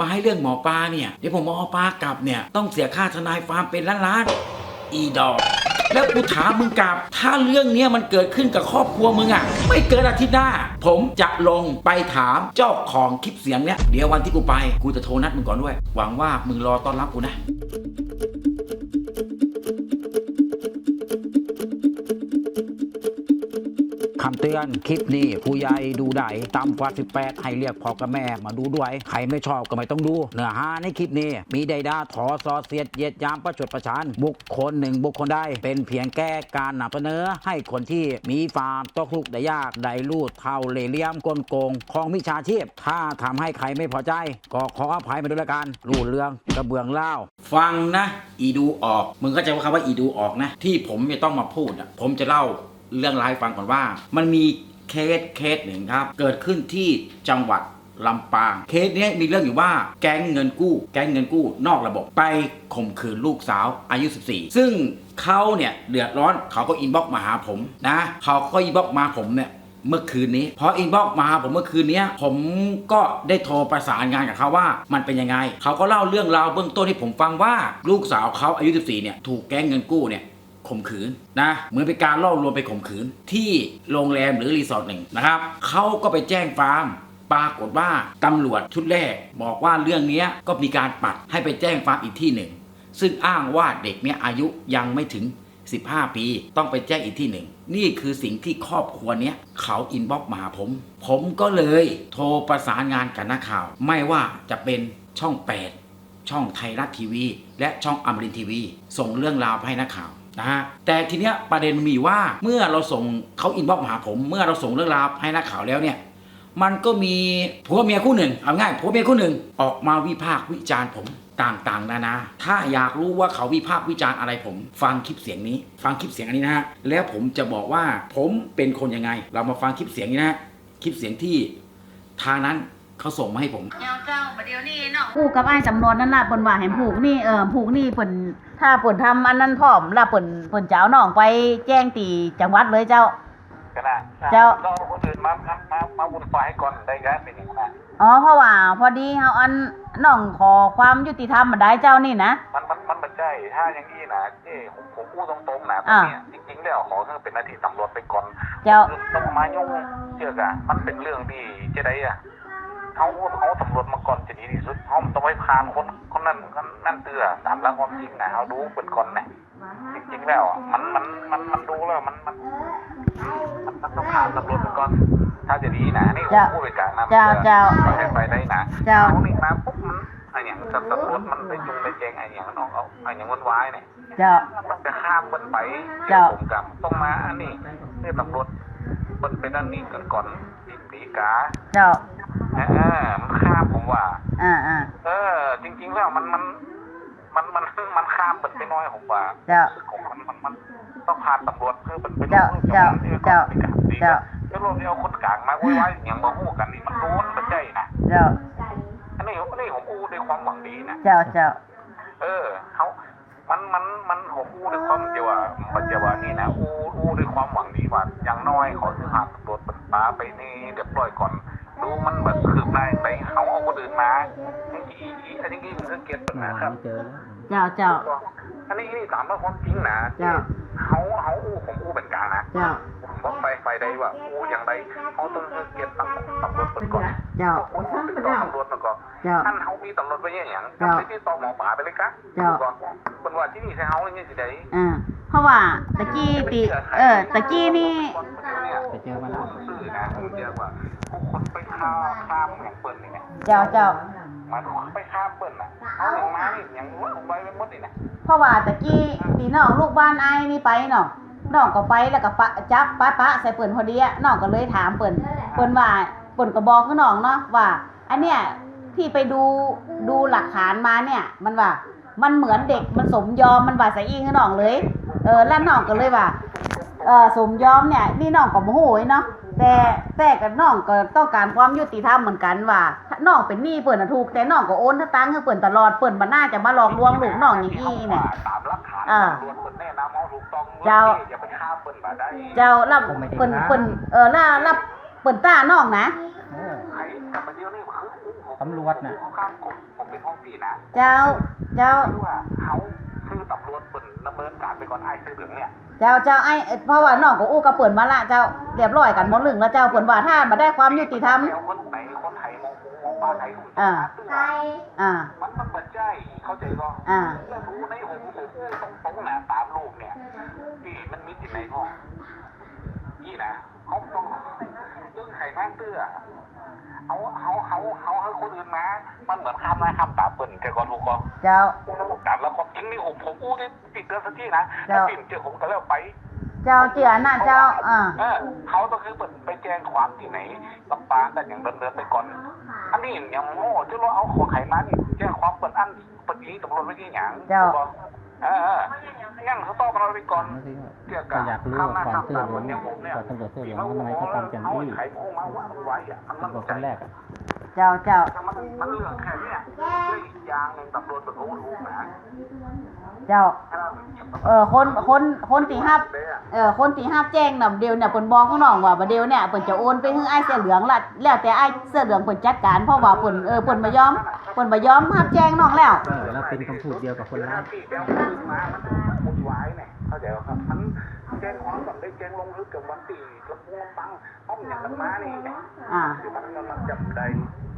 มาให้เรื่องหมอปลาเนี่ยเดี๋ยวผมหมอปลากลับเนี่ยต้องเสียค่าทนายฟาร์มเป็นล้านล้านๆอีดอกแล้วกูถามมึงกลับ ถ้าเรื่องเนี้ยมันเกิดขึ้นกับครอบครัวมึงอะไม่เกินอาทิตย์หน้า ผมจะลงไปถามเจ้าของคลิปเสียงเนี้ยเดี๋ยววันที่กูไป กูจะโทรนัดมึงก่อนด้วย หวังว่ามึงรอต้อนรับกูนะำเตือน คลิปนี้ผู้ใหญ่ดูได้ต่ำกว่า 18 ให้เรียกพ่อกับแม่มาดูด้วย ใครไม่ชอบก็ไม่ต้องดู เนื้อหาในคลิปนี้ มีใดดาถอซอเสียดเยียดยามประชดประชาน บุคคลหนึ่งบุคคลใดเป็นเพียงแก้การนำเสนอให้คนที่มีฟาร์มตกลุกได้ยากได้ลูดเท่าเล่เหลี่ยมกลโกงของมิชาชีพ ถ้าทำให้ใครไม่พอใจ ก็ขออภัยมาด้วยละกันรูดเรื่องกระเบื้องเล่า ฟังนะ อีดูออก มึงเข้าใจว่าคำว่าอีดูออกนะ ที่ผมจะต้องมาพูดอะผมจะเล่า เรื่องราวให้ฟังก่อนว่า มันมีเคสเคสหนึ่งครับ เกิดขึ้นที่จังหวัดลำปาง เคสเนี้ยมีเรื่องอยู่ว่าแก๊งเงินกู้ แก๊งเงินกู้นอกระบบไปข่มขืนลูกสาวอายุ 14 ซึ่งเขาเนี่ยเดือดร้อนเขาก็อินบ็อกมาหาผมนะเขาก็อินบ็อกมาผมเนี่ยเมื่อคืนนี้พออินบ็อกมาหาผมเมื่อคืนนี้ผมก็ได้โทรประสานงานกับเขาว่า มันเป็นยังไง เขาก็เล่าเรื่องราวเบื้องต้นให้ผมฟังว่าลูกสาวเขาอายุ 14 เนี่ย ถูกแก๊งเงินกู้เนี่ย ข่มขืนนะเหมือนเป็นการล่อลวงไปข่มขืน ที่โรงแรมหรือรีสอร์ทหนึ่งนะครับเขาก็ไปแจ้งฟาร์มปรากฏว่าตำรวจชุดแรกบอกว่าเรื่องนี้ก็มีการปัดให้ไปแจ้งฟาร์มอีกที่หนึ่ง ซึ่งอ้างว่าเด็กเนี่ยอายุยังไม่ถึง 15 ปี ต้องไปแจ้งอีกที่หนึ่ง นี่คือสิ่งที่ครอบครัวเนี้ยเขาอินบ็อกมาหาผม ผมก็เลยโทรประสานงานกับนักข่าว ไม่ว่าจะเป็นช่อง 8 ช่องไทยรัฐทีวี และช่องอมรินทีวี ส่งเรื่องราวให้นักข่าว นะฮะแต่ทีเนี้ยประเด็นมีว่าเมื่อเราส่งเขาอินบ็อกซ์มาหาผม เมื่อเราส่งเรื่องราวให้นักข่าวแล้วเนี่ยมันก็มีผัวเมียคู่หนึ่งเอาง่ายผัวเมียคู่หนึ่งออกมาวิพากษ์วิจารณ์ผมต่างๆนานาถ้าอยากรู้ว่าเขาวิพากษ์วิจารณ์อะไรผม ฟังคลิปเสียงนี้ ฟังคลิปเสียงอันนี้นะฮะแล้วผมจะบอกว่าผมเป็นคนยังไง เรามาฟังคลิปเสียงนี้นะฮะคลิปเสียงที่ทางนั้น เขาส่งมาให้ผมเจ้าเจ้าประเดี๋ยวนี้เนาะผูกกับไอ้ายจำนวนนั่นล่ะเปิ่นว่าให้ผูกนี่เออผูกนี่เปิ่นถ้าเปิ่นทำอันนั้นพร้อมล่ะเปิ่นเปิ่นจะเอาน้องไปแจ้งตีจังหวัดเลยเจ้าก็ได้เจ้าเราคนอื่นมามามามาวุ่นวายก่อนได้กันเป็นอย่างนั้นอ๋อเพราะว่าพอดีเฮาอันน้องขอความยุติธรรมมาได้เจ้านี่นะมันมันมันไม่ใช่ถ้าอย่างนี้นะที่ผมผมพูดตรงๆนะอ่าเนี่ยจริงๆแล้วขอให้เป็นหน้าที่ตำรวจไปก่อนเจ้าคือต้องมายุ่งเชื่อกอะมันเป็นเรื่องที่จะได้อะ เขาเขาตำรวจมาก่อนจะดีที่สุดเขาต้องไปพานคนคนนั้นคนนั่นเตือตามหลักความจริงนะเขาดูเป็นคนนะจริงๆแล้วอะมันมันมันมันดูแล้วมันมันมันมันต้องผ่านตำรวจไปก่อนถ้าจะดีนะนี่ผมเจ้าพูดไปกลางนะเจ้าเจ้าไปให้ไปได้นะเจ้าเอานี่มาปุ๊บมันไอ้อย่างตำรวจมันไปจุงไปแจงไอ้อย่างน้องเอาไอ้อย่างวุ่นวายเนี่ยเจ้ามันจะข้ามมันไปเจ้าผมกับต้องมาอันนี้นี่ตำรวจมันเป็นอันนี้กันก่อนปีปีกาเจ้า เออมันข้ามผมว่า อ่าอ่าเออ จริง ๆ แล้วมันมัน มันมันมันข้ามมันไปน้อยผมว่าเจ้าของมันมันมันต้องผ่านตำรวจเพื่อเป็นเป็นเจ้าเจ้าเจ้าเจ้าแล้วเราเอาคนกลางมาไว้ไว้อย่างมาหู้กันนี่มันโดนมันใจนะเจ้าอันนี้อันนี้ผมอู้ด้วยความหวังดีนะเจ้าเจ้าเออเขามันมันมันผมอู้ด้วยความเดียวว่ามันจะว่านี่นะอู้อู้ด้วยความหวังดีว่าอย่างน้อยขอซื้อหาตำรวจเป็นปลาไปนี่เรียบร้อยก่อนดู มันแบบคืบหน้าไปเขาเอาคนอื่นมาไอ้อีอีอันนี้คือสังเกตปัญหาครับเจ้าเจ้าอันนี้นี่ถามว่าความจริงนะเจ้าเขาเขาอู้ผมอู้เป็นกลางนะเจ้าผมไปไปได้ว่าอู้อย่างไรเขาต้องเก็บตำรวจตำรวจเป็นก่อน เจ้าอู้ติดต่อตำรวจมาก่อนเจ้าท่านเขามีตำรวจไปยังอย่างเจ้าไปที่ต่อหมอป่าไปเลยกะเจ้าก่อนเป็นว่าที่นี่ใช่เขาอย่างนี้สิได้อ่าเพราะว่าตะกี้ตีเออตะกี้นี่ไปเจอมาแล้วซื่อนะผมเจอว่าคนไปฆ่าข้ามอย่างเปิ้ลนี่เนี่ยเจ้าเจ้ามันไปฆ่าเปิ้ลน่ะเอาอย่างมานี่อย่างรู้เอาไว้ไม่หมดนี่นะเพราะว่าตะกี้ตีน้องลูกบ้านไอ้ายนี่ไปเนาะน้องก็ไปแล้วก็ปะจับปะปะใส่เปิ่นพอดีอะน้องก็เลยถามเปิ่นเปิ่นว่า เปิ่นก็บอกคือน้องเนาะว่า อันเนี้ยที่ไปดูดูหลักฐานมาเนี่ย มันว่า มันเหมือนเด็กมันสมยอมมันว่าใส่อิงคือน้องเลย เออแล้วน้องก็เลยว่าเออสมยอมเนี่ยนี่น้องก็บ่ฮู้เนาะแต่แต่กับน้องก็ต้องการความยุติธรรมเหมือนกันว่าถ้าน้องเป็นหนี้เปิ่นน่ะถูก แต่น้องก็โอนถ้าตังค์ให้เปิ่นตลอดเปิ่นบ่น่าจะมาหลอกลวงลูกน้องอย่างนี้เนี่ยตามหลักฐานอ่าตำรวจเปิ้ลแน่นำเอาถูกต้องเจ้าอย่าไปฆ่าเปิ้ลมาได้เจ้ารับเปิ่นเปิ่นเออล่ารับ เปิ่นต้าน้องนะไอ้กับประเดี๋ยวนี้คืออู้ผมตำรวจน่ะห้องข้างผมผมเป็นห้องพี่นะเจ้า เจ้าคือว่าเขาคือตำรวจเปิดดำเนินการไปก่อนไอ้เสื้อเหลืองเนี่ยเจ้าเจ้าไอ้เพราะว่าน้องก็อู้กับเปิ่นมาละเจ้าเรียบร้อยกันหมดลึงแล้วเจ้าเปิ่นว่าถ้ามาได้ความยุติธรรม แล้วคนไหนคนไทยมองหูมองปลาไทยรู้อ่าตื้ออ่า มันมันปัจจัยเข้าใจก็อ่า เรื่องรู้ในหูหูตรงตรงๆนะตามรูปเนี่ยที่มันมีที่ไหนก็นี่นะเขาต้องเรื่องไข่ข้างเตื้อเขาเขาเขาเขาให้คนอื่นมามันเหมือนข้ามหน้าข้ามตาเปิ่นแต่ก่อนถูกก็เจ้าตามแล้วก็จริงนี่ผมผมอู้ที่ติดเตือนสักที่นะเจ้าถ้าปิ่นเจอผมก็แล้วไป เจ้าเจือน่ะเจ้าอ่าเออเขาต้องคือเปิดไปแจ้งความที่ไหนลำปางกันอย่างเดินๆไปก่อน อันนี้อย่างโง่ที่เราเอาของไขมันแจ้งความเปิดอันเปิดยิงตำรวจไม่ใช่หยังเจ้าเออเออ ยังเขาต้องเราไปก่อนเก็อยากรู้ว่าก่อนเสื้อเหลืองก่อนตำรวจเสื้อเหลืองทำไมเขาทำอย่างนี้ตำรวจคนแรกเจ้าเจ้ามันเรื่องแค่นี้ยเรื่องอย่างหนึ่งตำรวจเป็นโอ้รู้นะเจ้า เออคนคนคนตีห้าเออคนตีห้าแจ้งน่ะเดียวเนี่ยเปิ่นบอกข้างนอกว่าบ่เดียวเนี่ยเปิ่นจะโอนไปให้ไอ้เสื้อเหลืองละแล้วแต่ไอ้เสื้อเหลืองเปิ่นจัดการเพราะว่าเปิ่นเออเปิ่นบ่ยอมเปิ่นบ่ยอมรับแจ้งน้องแล้วเออแล้วเป็นคำพูดเดียวกับคนร้ายที่แจ้งคืนมามันวุ่นวาย เนี่ยเข้าใจป่ะครับมันแจ้งความก่อนได้แจ้งลงลึกกับวันตีลำพูลำปังห้องอย่างนั้นมานี่อ่าคือมันมันจำได้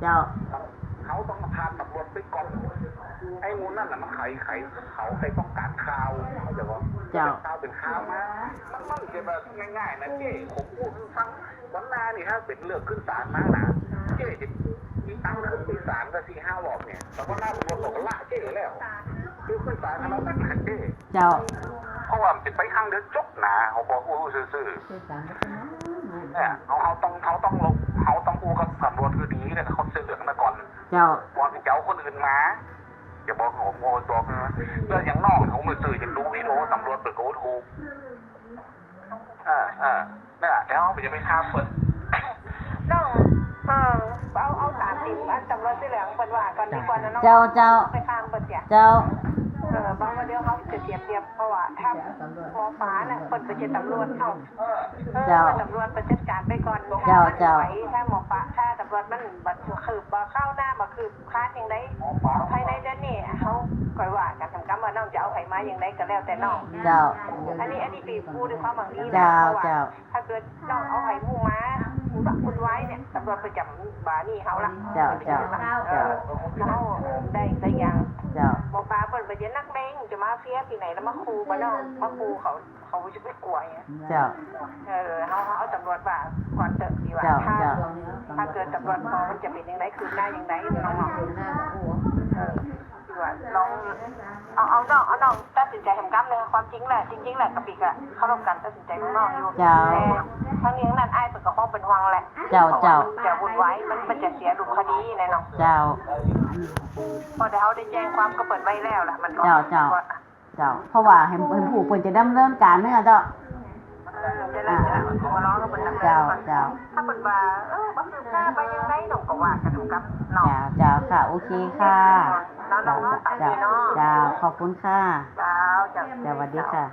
เจ้าเขาต้องพาตำรวจไปก่อนไอ้งูนั่นน่ะมันไขไขเขาใครต้องการข่าวเขาใจป่ะเจ้าข่าวเป็นข่าวมามันมันจะแบบง่ายๆนะเจ้ผมพูดให้ฟังวันหน้านี่ถ้าเป็นเรื่องขึ้นศาลมานะเจ้จะมีตังค์ขึ้นที่ศาลก็สี่ห้ารอบเนี่ยแต่ว่าหน้าตำรวจบอกว่าละเจ้แล้วคือขึ้นศาลทำไมไม่ขัดเจ้เจ้า เพราะว่ามันเป็นไปข้างเดียวจบนะเขาบอกอู้ซื่อๆเนี่ยเขาเขาต้องเขาต้องลงเขาต้องอู้กับตำรวจคือดีเนี่ยเขาเสือเหลืองมาก่อนเจ้าก่อนที่จะเอาคนอื่นมาอย่าบอกผมโง่บอกนะเรื่องอย่างนอกเขามือสื่อยังดูวิดีโอตำรวจเปิดโกถูกอ่าอ่าเนี่ยแล้วไปจะไปฆ่าเปิดน้องเออเอาเอาตามติดอันตำรวจที่เหลืองเปิดว่าก่อนดีกว่านะน้องเจ้าเจ้าไปข้างเปิดเสียเจ้าเออบางวันเดียวเขาจะเสียเปรียบเพราะว่าถ้าหมอฟ้าน่ะเปิดไปเจอตำรวจเขาเออเจ้าตำรวจไปจัดการไปก่อนเจ้าถ้ามันเจ้าไหวถ้าหมอฟ้าถ้าตำรวจมันบัดคืบบ่เข้าหน้าบ่คืบค้านอย่างไรภายในเดือนนี้เขาก่อยว่ากันทำกรรมว่าน้องจะเอาไขมาอย่างไรก็แล้วแต่น้องเจ้าอันนี้อันนี้ปีพูดด้วยความหวังดีนะเจ้าเพราะว่าเจ้าถ้าเกิดน้องเอาไข่มูมาคุณบักคุณไว้เนี่ยตำรวจไปจับบานี่เขาละเจ้าเจ้าเออเขาได้ได้ยังเจ้าบอกปลาเปิดไปเย็นนักเลงจะมาเฟียปีไหนแล้วมาคูมาน้องมาคูเขาเขาจะไม่กลัวอย่างเงี้ยเจ้าเออเขาเขาเอาตำรวจป่าก่อนเถอะดีกว่าเจ้าถ้าเจ้าถ้าเกิดตำรวจพอมันจะเป็นยังไงคืนหน้ายังไงน้องๆเออดีกว่าลองเอาเอาน้องเอาน้องตัดสินใจทำกรรมเลยความจริงแหละจริงๆแหละกับปีกอะเขาต้องการตัดสินใจของน้องอยู่เจ้าแต่ทั้งนี้ทั้งนั้นไอ้ายเป็นกับห้องเป็นวังแหละเจ้าเจ้าพระว่มันจะวุ่นวายมันมันจะเสียรูปคดีแน่นอนเจ้า พอเดี๋ยวเขาได้แจ้งความก็เปิดไว้แล้วล่ะ มันก็เจ้าเจ้า เจ้า เพราะว่าเห็นเห็นผู้เปิ่นจะดำเนินการเนี่ยเจ้าเออจะได้จะได้ขอร้องก็เป็นนักเจ้าก่อนเจ้า ถ้าเปิดว่าเออบักคือหน้าไปยังไงน้องก็ว่ากันกับน้องเจ้าเจ้าค่ะ โอเคค่ะน้องน้องเนาะตามเจ้านี้เนาะเจ้าขอบคุณค่ะเจ้าเจ้าเจ้าสวัสดีค่ะ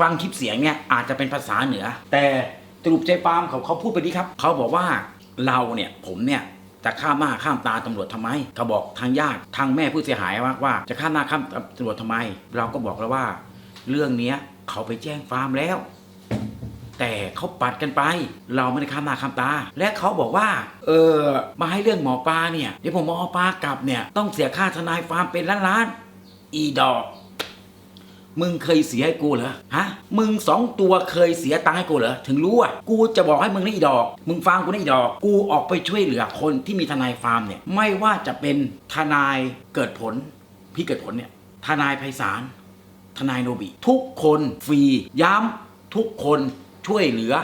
ฟังคลิปเสียงเนี่ยอาจจะเป็นภาษาเหนือ แต่สรุปใจปาล์มเขาเขาพูดไปดีครับ เขาบอกว่าเราเนี่ยผมเนี่ย จะข้ามหน้าข้ามตาตำรวจทำไมเขาบอกทางญาติทางแม่ผู้เสียหายว่าว่าจะข้ามหน้าข้ามตำรวจทำไม เราก็บอกแล้วว่า เรื่องเนี้ยเขาไปแจ้งความแล้ว แต่เขาปัดกันไป เราไม่ได้ข้ามหน้าข้ามตา และเขาบอกว่า เออมาให้เรื่องหมอปลาเนี่ยเดี๋ยวผมหมอปลากลับเนี่ยต้องเสียค่าทนายฟาร์มเป็นล้านล้านๆอีดอก มึงเคยเสียให้กูเหรอฮะมึงสองตัวเคยเสียตังค์ให้กูเหรอถึงรู้อะกูจะบอกให้มึงนะอีดอก มึงฟังกูนะอีดอก กูออกไปช่วยเหลือคนที่มีทนายฟาร์มเนี่ยไม่ว่าจะเป็นทนายเกิดผล พี่เกิดผลเนี่ยทนายไพศาลทนายโนบิทุกคนฟรีย้ำทุกคนช่วยเหลือ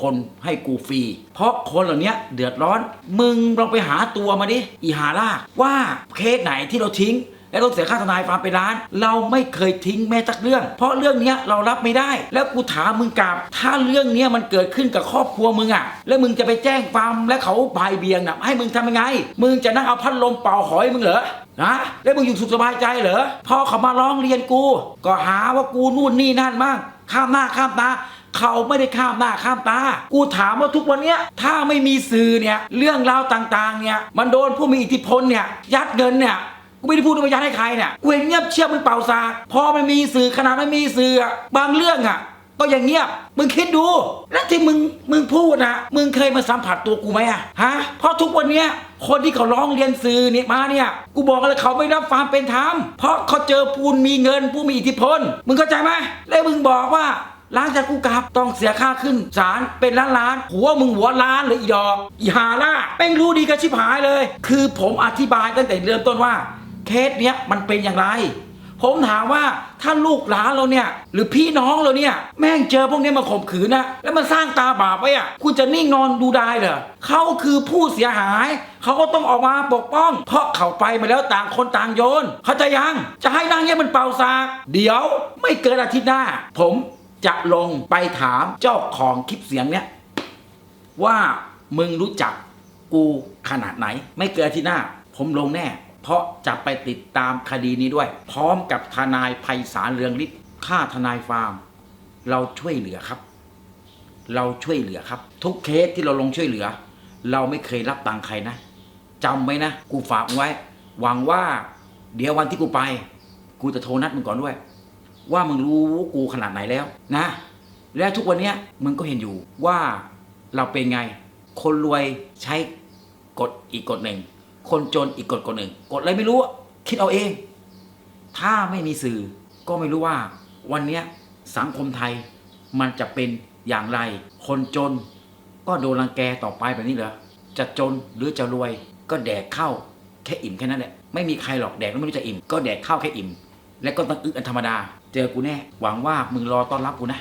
คนให้กูฟรี เพราะคนเหล่านี้เดือดร้อน มึงลองไปหาตัวมาดิ อีหาล่าว่าเคสไหนที่เราทิ้ง และต้องเสียค่าทนายฟาร์มไปล้าน เราไม่เคยทิ้งแม้สักเรื่อง เพราะเรื่องนี้เรารับไม่ได้ แล้วกูถามมึงกลับ ถ้าเรื่องนี้มันเกิดขึ้นกับครอบครัวมึงอะแล้วมึงจะไปแจ้งความและเขาบายเบียงนะให้มึงทำยังไง มึงจะนั่งเอาพัดลมเป่าหอยมึงเหรอนะแล้วมึงอยู่สุขสบายใจเหรอพอเขามาร้องเรียนกู ก็หาว่ากูนู่นนี่นั่นบ้างข้ามหน้าข้ามตาเขาไม่ได้ข้ามหน้าข้ามตา กูถามว่าทุกวันเนี้ยถ้าไม่มีสื่อเนี่ยเรื่องราวต่างๆเนี่ยมันโดนผู้มีอิทธิพลเนี่ยยัดเงินเนี่ย กูไม่ได้พูดว่ายัดให้ใครเนี่ยกูเห็นเงียบเชียบมันเป่าซาพอมันมีสื่อขนาดไม่มีสื่อบางเรื่องอะก็อย่างเงียบ มึงคิดดู แล้วที่มึง มึงพูดนะ มึงเคยมาสัมผัสตัวกูไหมอะฮะ เพราะทุกวันเนี้ย คนที่เขาร้องเรียนสื่อเนี่ยมาเนี่ย กูบอกเลยเขาไม่รับความเป็นธรรม เพราะเขาเจอปูนมีเงิน ผู้มีอิทธิพล มึงเข้าใจไหมแล้วมึงบอกว่าหล้างจากกูกลับต้องเสียค่าขึ้นศาลเป็นล้านล้านๆหัวมึงหัวล้านเลยอีดอก อีหาล่าแม่งรู้ดีกับชิบหายเลย คือผมอธิบายตั้งแต่เริ่มต้นว่า เคสเนี้ยมันเป็นอย่างไร ผมถามว่าถ้าลูกหลานเราเนี่ย หรือพี่น้องเราเนี่ย แม่งเจอพวกนี้มาข่มขืนนะแล้วมันสร้างตาบาปไว้อะคุณจะนิ่งนอนดูได้เหรอเขาคือผู้เสียหาย เขาก็ต้องออกมาปกป้อง เพราะเขาไปมาแล้วต่างคนต่างโยน เขาจะยังจะให้นั่งเงี้ยมันเป่าซากเดี๋ยวไม่เกินอาทิตย์หน้า ผมจะลงไปถามเจ้าของคลิปเสียงเนี้ยว่ามึงรู้จักกูขนาดไหน ไม่เกินอาทิตย์หน้า ผมลงแน่ เพราะจะไปติดตามคดีนี้ด้วย พร้อมกับทนายไพศาลเรืองฤทธิ์ค่าทนายฟาร์ม เราช่วยเหลือครับ เราช่วยเหลือครับ ทุกเคสที่เราลงช่วยเหลือ เราไม่เคยรับตังค์ใครนะจำไว้นะ กูฝากไว้ หวังว่า เดี๋ยววันที่กูไป กูจะโทรนัดมึงก่อนด้วย ว่ามึงรู้กูขนาดไหนแล้วนะ และทุกวันเนี้ยมึงก็เห็นอยู่ว่าเราเป็นไง คนรวยใช้กฎอีกกฎหนึ่ง คนจนอีกกฎกฎหนึ่งกฎอะไรไม่รู้อะคิดเอาเอง ถ้าไม่มีสื่อก็ไม่รู้ว่า วันนี้สังคมไทยมันจะเป็นอย่างไร คนจนก็โดนรังแกต่อไปแบบนี้เหรอจะจนหรือจะรวยก็แดกข้าวแค่อิ่มแค่นั้นแหละไม่มีใครหรอกแดกแล้วไม่รู้จะอิ่มก็แดกข้าวแค่อิ่ม และก็ต้องอึอันธรรมดา เจอกูแน่หวังว่ามึงรอต้อนรับกูนะ